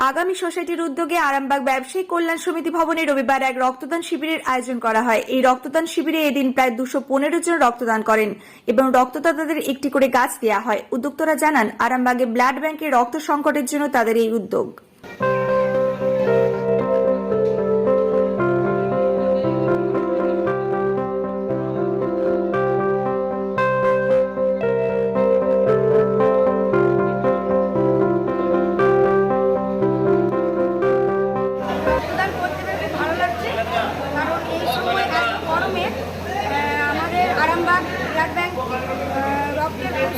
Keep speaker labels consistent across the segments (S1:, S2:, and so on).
S1: আগামী সোসাইটির উদ্যোগে আরামবাগ ব্যবসায়ী কল্যাণ সমিতি ভবনে রবিবার এক রক্তদান শিবিরের আয়োজন করা হয়। এই রক্তদান শিবিরে এদিন প্রায় দুশো পনেরো জন রক্তদান করেন এবং রক্তদাতাদের একটি করে গাছ দেওয়া হয়। উদ্যোক্তরা জানান, আরামবাগে ব্লাড ব্যাংকের রক্ত সংকটের জন্য তাদের এই উদ্যোগ।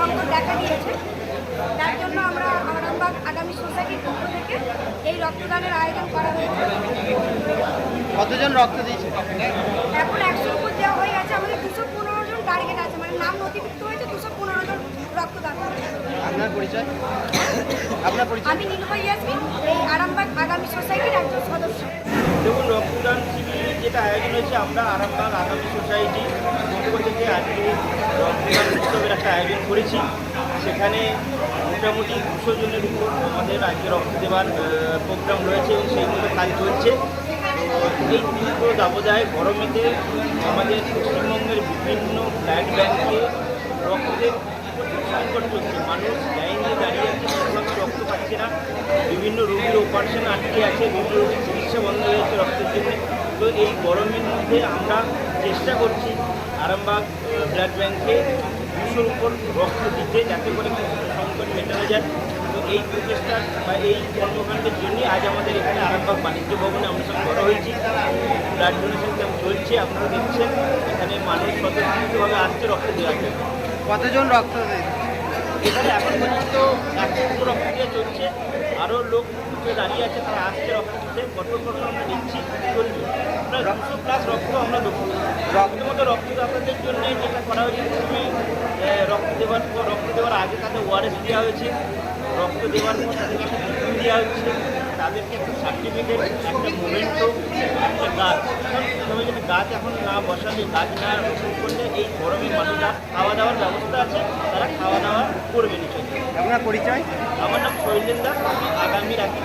S2: সংকট দেখা দিয়েছে। তার জন্য আমরা আরামবাগ আগামী সোসাইটির পক্ষ থেকে এই রক্তদানের আয়োজন করা হয়েছে
S3: কতজন রক্ত দিয়েছে?
S2: এখন একশোর উপর দেওয়া হয়ে গেছে আমাদের দুশো পনেরো জন টার্গেট আছে মানে নাম নথিভুক্ত হয়েছে দুশো পনেরো জন রক্তদান
S3: আপনার পরিচয়? আপনার পরিচয়?
S2: আমি নীলময় ইয়াসমিন এই আরামবাগ আগামী সোসাইটির একজন সদস্য।
S4: দেখুন রক্তদান শিবির যেটা আয়োজন হয়েছে আমরা আরামবাগ আগামী সোসাইটি পক্ষ থেকে আজকে উৎসবের একটা আয়োজন করেছি। সেখানে মোটামুটি দুশো জনের উপর আমাদের আজকে রক্ত দেওয়ার প্রোগ্রাম রয়েছে এবং সেইগুলো কাজ চলছে। এই তীব্র দাবদায় গরমেতে আমাদের পশ্চিমবঙ্গের বিভিন্ন ব্লাড ব্যাংকে রক্তের সংকট চলছে। মানুষ লাইনে দাঁড়িয়ে রক্ত পাচ্ছে না। বিভিন্ন রোগীর অপারেশন আটকে আছে, বিভিন্ন রোগীর চিকিৎসা বন্ধ হয়ে যাচ্ছে রক্তের জন্য। তো এই গরমের মধ্যে আমরা চেষ্টা করছি আরামবাগ ব্লাড ব্যাংকে দুশোর উপর রক্ত দিতে যাতে করে সংকট মেটানো যায়। তো এই প্রচেষ্টা বা এই কর্মকাণ্ডের জন্যই আজ আমাদের এখানে আরামবাগ বাণিজ্য ভবনে আমরা সব করা হয়েছি। ব্লাড ডোনেশন ক্যাম্প চলছে, আপনারা দেখছেন। এখানে মানুষ স্বতঃস্ফূর্তভাবে আসছে রক্ত দেওয়ার জন্য।
S3: কতজন রক্ত দিয়েছে
S4: এখানে এখন পর্যন্ত এখন রক্ত দিয়ে চলছে। আরও লোক দাঁড়িয়ে আছে তারা আসছে রক্ত দিতে কত কত আমরা নিচ্ছি চলবে প্রায় দুশো প্লাস রক্ত আমরা দেবো। রক্তের মতো রক্তদাতাদের জন্য যেটা করা হয়েছে, প্রথমে রক্ত দেওয়ার পর, রক্ত দেওয়ার আগে তাদের ওয়ারেস দেওয়া হয়েছে। রক্ত দেওয়ার পর তাদের দেওয়া হচ্ছে তাদেরকে একটা সার্টিফিকেট একটা মোমেন্টো একটা গাছ। তবে যদি গাছ এখন না বসালে গাছ না রোপণ করলে এই গরমে মানুষরা খাওয়া দাওয়ার ব্যবস্থা আছে তারা খাওয়া দাওয়া করবে নিশ্চয়ই।
S3: আপনার পরিচয়?
S4: আমার নাম শৈলেন দাস আমি আগামীর একজন